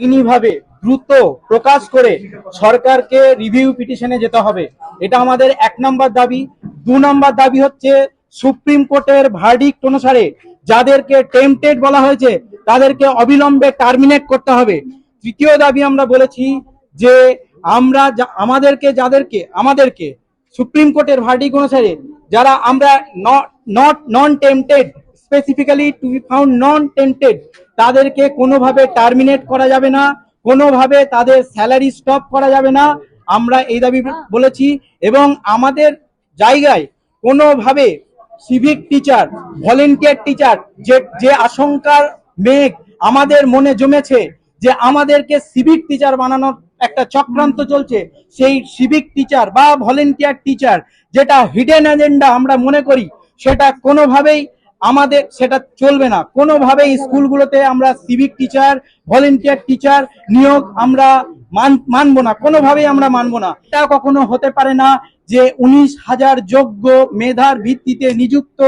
আইনিভাবে দ্রুত প্রকাশ করে সরকারকে রিভিউ পিটিশনে যেতে হবে। এটা আমাদের এক নম্বর দাবি। দু নম্বর দাবি হচ্ছে সুপ্রিম কোর্টের ভার্ডিক্ট অনুসারে যাদেরকে টেম্পটেড বলা হয়েছে, তাদেরকে অবিলম্বে টার্মিনেট করতে হবে। তৃতীয় দাবি আমরা বলেছি যে আমরা আমাদেরকে, যাদেরকে, আমাদেরকে সুপ্রিম কোর্টের ভার্ডিক অনুসারে যারা আমরা not non tempted specifically to be found non tempted তাদেরকে কোনোভাবে টার্মিনেট করা যাবে না কোনোভাবে তাদের স্যালারি স্টপ করা যাবে না আমরা এই দাবি বলেছি। এবং আমাদের জায়গায় কোনোভাবে সিভিক টিচার ভলেন্টিয়ার টিচার যে যে আশঙ্কার মেঘ আমাদের মনে জমেছে যে আমাদেরকে সিভিক টিচার বানানোর একটা চক্রান্ত চলছে সেই সিভিক টিচার বা ভলেন্টিয়ার টিচার যেটা হিডেন এজেন্ডা আমরা মনে করি সেটা কোনোভাবেই আমাদের সেটা চলবে না। কোনোভাবে স্কুলগুলোতে আমরা সিভিক টিচার ভলেন্টিয়ার টিচার নিয়োগ আমরা মান, মানবো না। কোনোভাবেই আমরা মানব না। এটা কখনো হতে পারে না যে উনিশ হাজার যোগ্য মেধার ভিত্তিতে নিযুক্ত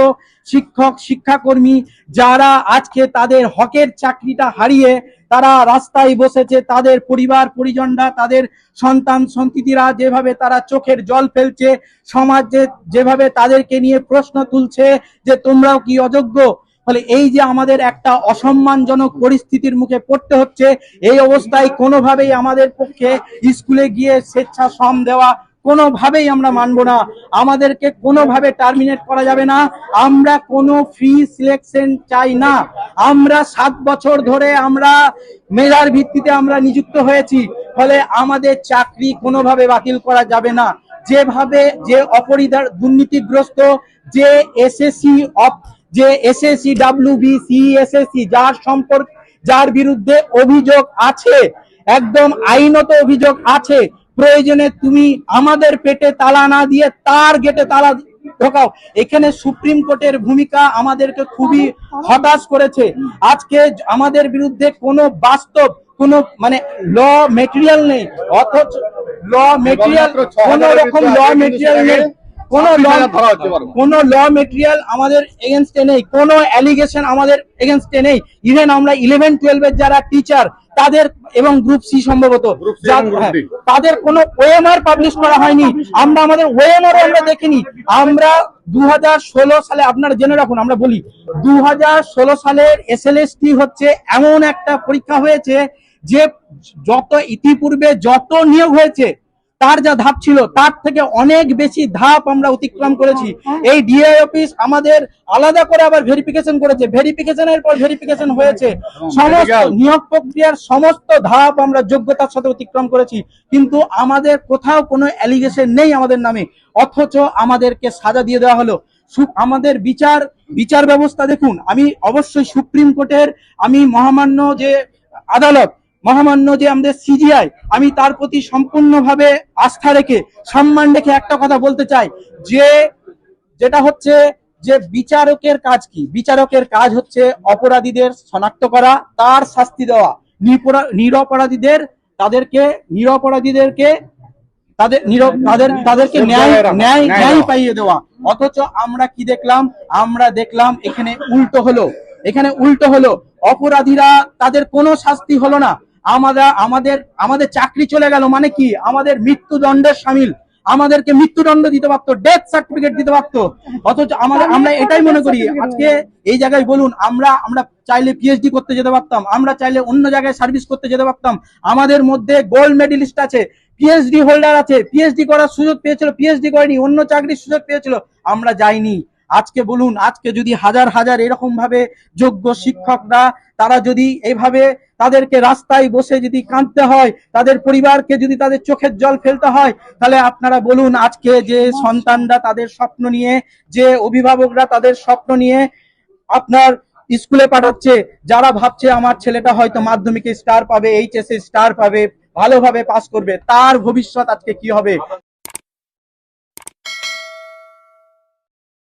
শিক্ষক, শিক্ষাকর্মী যারা আজকে তাদের হকের চাকরিটা হারিয়ে তারা রাস্তায় বসেছে, তাদের পরিবার, পরিজনরা, তাদের সন্তান, সন্ততিরা যেভাবে তারা চোখের জল ফেলছে, সমাজ যেভাবে তাদেরকে নিয়ে প্রশ্ন তুলছে যে তোমরাও কি অযোগ্য? ফলে এই যে আমাদের একটা অসম্মানজনক পরিস্থিতির মুখে পড়তে হচ্ছে, এই অবস্থায় কোনোভাবেই আমাদের পক্ষে স্কুলে গিয়ে স্বেচ্ছা শ্রম দেওয়া কোনোভাবেই আমরা মানব না। আমাদেরকে কোনোভাবে টার্মিনেট করা যাবে না। আমরা কোনো ফ্রি সিলেকশন চাই না। আমরা সাত বছর ধরে আমরা মেধার ভিত্তিতে আমরা নিযুক্ত হয়েছি। ফলে আমাদের চাকরি কোনোভাবে বাতিল করা যাবে না। যেভাবে যে অপরিধার দুর্নীতিগ্রস্ত, যে এসএসসি অফ যে এসএসসি ডাব্লিউবি সিএসএসসি যার সম্পর্ক, যার বিরুদ্ধে অভিযোগ আছে, একদম আইনত অভিযোগ আছে প্রয়োজনে তুমি আমাদের পেটে তালা না দিয়ে তার গেটে তালা ঢোকাও। এখানে সুপ্রিম কোর্টের ভূমিকা আমাদেরকে খুবই হতাশ করেছে। আজকে আমাদের বিরুদ্ধে কোনো বাস্তব কোনো মানে ল মেটেরিয়াল নেই। অথচ ল মেটেরিয়াল কোন রকম ল মেটেরিয়াল নেই। কোন ল কোন ল মেটেরিয়াল আমাদের এগেনস্টে নেই কোন অ্যালিগেশন আমাদের এগেনস্টে নেই। ইভেন আমরা ইলেভেন টুয়েলভের যারা টিচার তাদের এবং গ্রুপ সি সম্ভবত হ্যাঁ, তাদের কোনো ওএমআর পাবলিশ করা হয়নি। আমরা আমাদের ওএমআর আমরা দেখিনি। আমরা দু হাজার ষোলো সালে আপনারা জেনে রাখুন আমরা বলি দু হাজার ষোলো সালের এসএলএসটি হচ্ছে এমন একটা পরীক্ষা হয়েছে যে যত ইতিপূর্বে যত নিয়োগ হয়েছে তার যা ধাপ ছিল তার থেকে অনেক বেশি ধাপ আমরা অতিক্রম করেছি। এই ডিআই অফিস আমাদের আলাদা করে আবার ভেরিফিকেশন করেছে। ভেরিফিকেশনের পর ভেরিফিকেশন হয়েছে। সমস্ত নিয়োগ প্রক্রিয়ার সমস্ত ধাপ আমরা যোগ্যতার সাথে অতিক্রম করেছি। কিন্তু আমাদের কোথাও কোনো অ্যালিগেশন নেই আমাদের নামে। অথচ আমাদেরকে সাজা দিয়ে দেওয়া হলো। আমাদের বিচার বিচার ব্যবস্থা দেখুন। আমি অবশ্যই সুপ্রিম কোর্টের আমি মহামান্য যে আদালত মহামান্য যে আমাদের সিজিআই আমি তার প্রতি সম্পূর্ণভাবে আস্থা রেখে সম্মান রেখে একটা কথা বলতে চাই। যে যেটা হচ্ছে যে বিচারকের কাজ কি? বিচারকের কাজ হচ্ছে অপরাধীদের শনাক্ত করা তার শাস্তি দেওয়া। নিরপরাধীদের তাদেরকে নিরপরাধীদেরকে তাদের তাদেরকে ন্যায় ন্যায় ন্যায় পাইয়ে দেওয়া। অথচ আমরা কি দেখলাম? আমরা দেখলাম এখানে উল্টো হলো। এখানে উল্টো হলো। অপরাধীরা তাদের কোনো শাস্তি হলো না। আমরা আমাদের আমাদের চাকরি চলে গেল মানে কি? আমাদের মৃত্যুদণ্ডের সামিল। আমাদেরকে মৃত্যুদণ্ড দিতে পারতো ডেথ সার্টিফিকেট দিতে পারতো। অথচ আমাদের, আমরা এটাই মনে করি, আজকে এই জায়গায় বলুন, আমরা আমরা চাইলে পিএইচডি করতে যেতে পারতাম, আমরা চাইলে অন্য জায়গায় সার্ভিস করতে যেতে পারতাম। আমাদের মধ্যে গোল্ড মেডেলিস্ট আছে পিএইচডি হোল্ডার আছে পিএইচডি করার সুযোগ পেয়েছিল পিএইচডি করেনি, অন্য চাকরির সুযোগ পেয়েছিল, আমরা যাইনি। আজকে বলুন, আজকে যদি হাজার হাজার এরকম ভাবে যোগ্য শিক্ষকরা, তারা যদি এইভাবে তাদেরকে রাস্তায় বসে যদি কাঁদতে হয়, তাদের পরিবারকে যদি তাদের চোখের জল ফেলতে হয়, তাহলে আপনারা বলুন, আজকে যে সন্তানরা তাদের স্বপ্ন নিয়ে, যে অভিভাবকরা তাদের স্বপ্ন নিয়ে আপনার স্কুলে পাঠাচ্ছে, যারা ভাবছে আমার ছেলেটা হয়তো মাধ্যমিকে স্টার পাবে এইচএসএ স্টার পাবে, ভালোভাবে পাস করবে, তার ভবিষ্যৎ আজকে কি হবে?